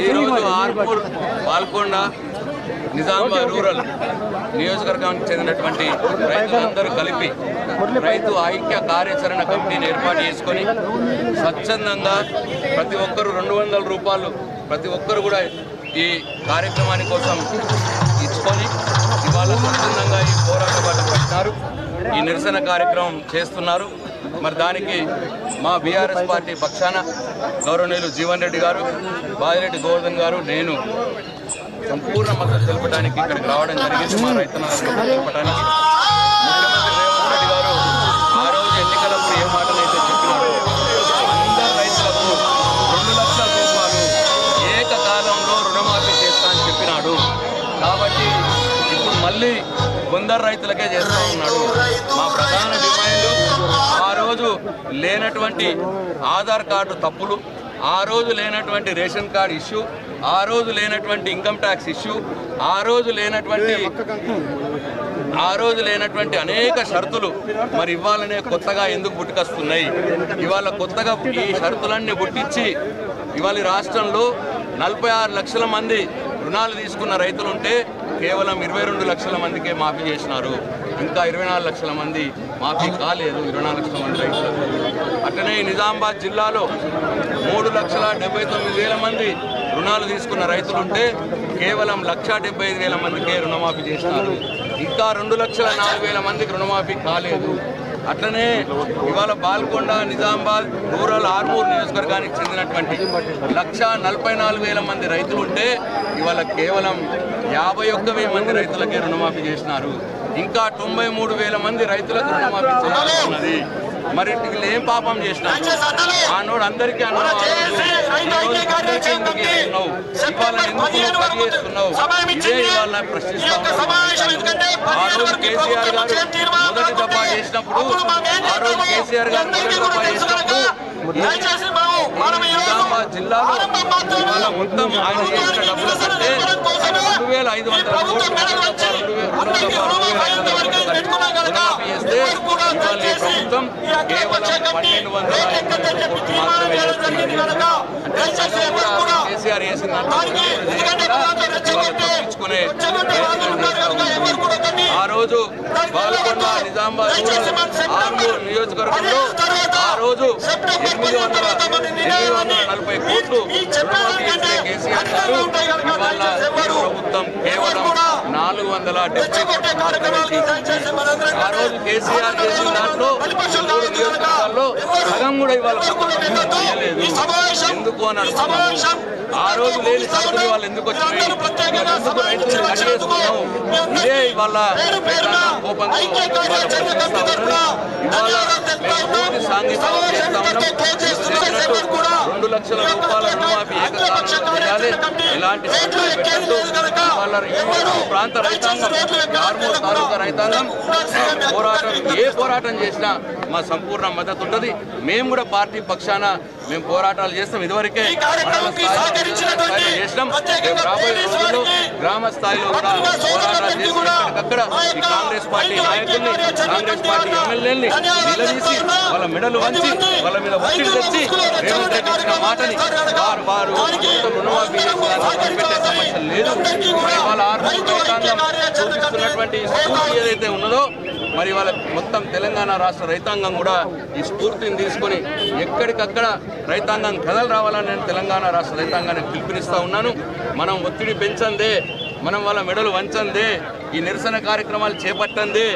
ఈరోజు ఆర్పూర్ పాల్కొండ నిజామాబాద్ రూరల్ నియోజకవర్గానికి చెందినటువంటి రైతులందరూ కలిపి రైతు ఐక్య కార్యాచరణ కమిటీని ఏర్పాటు చేసుకొని స్వచ్ఛందంగా ప్రతి ఒక్కరు రెండు వందల రూపాయలు ప్రతి ఒక్కరు కూడా ఈ కార్యక్రమాని కోసం ఇచ్చుకొని ఇవాళ స్వచ్ఛందంగా ఈ పోరాట బాట పట్టినారు ఈ నిరసన కార్యక్రమం చేస్తున్నారు. మరి దానికి మా బీఆర్ఎస్ పార్టీ పక్షాన గౌరవనీయులు జీవన్ రెడ్డి గారు బాజిరెడ్డి గోవర్ధన్ గారు నేను సంపూర్ణ మద్దతు తెలపడానికి ఇక్కడికి రావడం జరిగింది. మా రైతులందరూ తెలపడానికి ముఖ్యమంత్రి రేవంత్ రెడ్డి గారు ఆ రోజు ఎన్నికలప్పుడు ఏ మాటనైతే చెప్పినారో అందరు రైతులకు రెండు లక్షల రూపాయలు ఏకకాలంలో రుణమాఫీ చేస్తా అని చెప్పినాడు. కాబట్టి ఇప్పుడు మళ్ళీ కొందరు రైతులకే చేస్తా ఉన్నాడు. మా ప్రధాన డిమాండ్ లేనటువంటి ఆధార్ కార్డు తప్పులు ఆ రోజు లేనటువంటి రేషన్ కార్డు ఇష్యూ ఆ రోజు లేనటువంటి ఇన్కమ్ ట్యాక్స్ ఇష్యూ ఆ రోజు లేనటువంటి ఆ రోజు లేనటువంటి అనేక షరతులు మరి ఇవ్వాలనే కొత్తగా ఎందుకు పుట్టుకొస్తున్నాయి? ఇవాళ కొత్తగా ఈ షరతులన్నీ పుట్టించి ఇవాళ రాష్ట్రంలో నలభై ఆరు లక్షల మంది రుణాలు తీసుకున్న రైతులు ఉంటే కేవలం ఇరవై రెండు లక్షల మందికే మాఫీ చేసినారు. ఇంకా ఇరవై నాలుగు లక్షల మంది మాఫీ కాలేదు ఇరవై నాలుగు లక్షల మంది రైతులకు అట్లనే నిజామాబాద్ జిల్లాలో మూడు లక్షల డెబ్బై తొమ్మిది వేల మంది రుణాలు తీసుకున్న రైతులుంటే కేవలం లక్ష డెబ్బై ఐదు వేల మందికే రుణమాఫీ చేసినారు. ఇంకా రెండు లక్షల నాలుగు వేల మందికి రుణమాఫీ కాలేదు. అట్లనే ఇవాళ బాల్కొండ నిజామాబాద్ రూరల్ ఆర్మూర్ నియోజకవర్గానికి చెందినటువంటి లక్ష నలభై నాలుగు వేల మంది రైతులు ఉంటే ఇవాళ కేవలం యాభై ఒక్క వెయ్యి మంది రైతులకే రుణమాఫీ చేసినారు. ఇంకా తొంభై మూడు వేల మంది రైతులకు రుణమాఫీ చేయాల్సి ఉన్నది. మరి వీళ్ళు ఏం పాపం చేసినారు? ఆ రోజు అందరికీ ఇవాళ ఎందుకు పని చేస్తున్నావు? ఇదే ఇవాళ ప్రశ్నిస్తా ఉన్నాను. ఆ రోజు కేసీఆర్ గారు చేసినప్పుడు ఆ రోజు కేసీఆర్ గారు జిల్లాలో మొత్తం ఆయన చేసిన డబ్బుల కంటే రెండు వేల ఐదు వందల కోట్లు చేస్తే ప్రభుత్వం కేవలం పన్నెండు వందల కోట్లు మాత్రమే చేస్తున్నది అంటే సగం కూడా కేసీఆర్ చేసిన దాంట్లో ఇవాళ తప్పించుకునే ప్రయత్నం చేస్తా ఉంది. ఆ రోజు బాలకొండ నిజామాబాద్ ఆర్మూర్ నియోజకవర్గంలో ఆ రోజు ఎనిమిది వందల నలభై కోట్లు ప్రభుత్వం కేవలం నాలుగు వందల డెబ్బై. ఆ రోజు కేసీఆర్ చేసిన దాంట్లో మూడు నియోజకవర్గాల్లో సగం కూడా ఇవాళ ప్రభుత్వం చేయలేదు ఎందుకు అని అడుగుతున్నాము. ఆ రోజు లేని సరుకులు వాళ్ళు ఎందుకు వచ్చినాయి రైతులు కట్టేస్తున్నావు ఇదే ఇవాళ కోపంతో ఇవాళ సాంఘిక చేస్తా ఉన్నాం మీరు చెప్పినట్టు రెండు లక్షల రూపాయల రుణమాఫీ ఏకకాలంలో చేయాలి ఈ ప్రాంత రైతాంగం ఆర్మూర్ తాలూకా రైతాంగం పోరాటం ఏ పోరాటం చేసినా మా సంపూర్ణ మద్దతు ఉంటుంది. మేము కూడా పార్టీ పక్షాన మేము పోరాటాలు చేస్తాం. ఇదివరకే చేసినాం రాబోయే రోజుల్లో గ్రామ స్థాయిలో కూడా ఎక్కడికక్కడ ఈ కాంగ్రెస్ పార్టీ నాయకుల్ని కాంగ్రెస్ పార్టీ ఎమ్మెల్యేలని నిలదీసి వాళ్ళ మెడలు వంచి వాళ్ళ మీద ఒత్తిడి తెచ్చి రేవంత్ రెడ్డి ఇచ్చిన మాటని వారు వారు రుణమాఫీ పెట్టే సమస్య లేదు. వాళ్ళ రైతాంగం చూపిస్తున్నటువంటి స్ఫూర్తి ఏదైతే ఉన్నదో మరి వాళ్ళ మొత్తం తెలంగాణ రాష్ట్ర రైతాంగం కూడా ఈ స్ఫూర్తిని తీసుకొని ఎక్కడికక్కడ రైతాంగం కథలు రావాలని నేను తెలంగాణ రాష్ట్ర రైతాంగాన్ని పిలుపునిస్తా ఉన్నాను. మనం ఒత్తిడి పెంచందే. మనం వాళ్ళ మెడలు వంచందే ఈ నిరసన కార్యక్రమాలు చేపట్టందే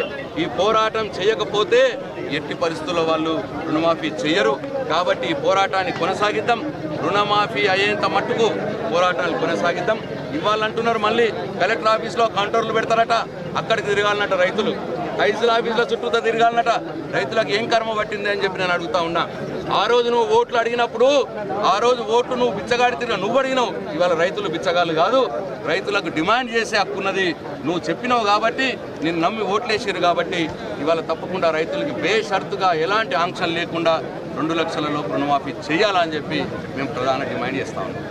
ఈ పోరాటం చేయకపోతే ఎట్టి పరిస్థితుల్లో వాళ్ళు రుణమాఫీ చేయరు కాబట్టి ఈ పోరాటాన్ని కొనసాగిద్దాం. రుణమాఫీ అయ్యేంత మట్టుకు పోరాటాలు కొనసాగిద్దాం. ఇవ్వాలంటున్నారు మళ్ళీ కలెక్టర్ ఆఫీస్లో కౌంటర్లు పెడతారట అక్కడికి తిరగాలన్నట రైతులు. ఐదుల ఆఫీసుల చుట్టూతో తిరగాలన్నట రైతులకు ఏం కర్మ పట్టింది అని చెప్పి నేను అడుగుతా ఉన్నా. ఆ రోజు నువ్వు ఓట్లు అడిగినప్పుడు ఆ రోజు ఓట్లు నువ్వు బిచ్చగాడి తిరిగా నువ్వు అడిగినావు. ఇవాళ రైతులు బిచ్చగాళ్ళు కాదు రైతులకు డిమాండ్ చేసే హక్కు ఉన్నది. నువ్వు చెప్పినావు కాబట్టి నేను నమ్మి ఓట్లేసారు కాబట్టి ఇవాళ తప్పకుండా రైతులకి బేషరతుగా ఎలాంటి ఆంక్షలు లేకుండా రెండు లక్షల లోపు రుణమాఫీ చేయాలని చెప్పి మేము ప్రధాన డిమాండ్ చేస్తా ఉన్నాం.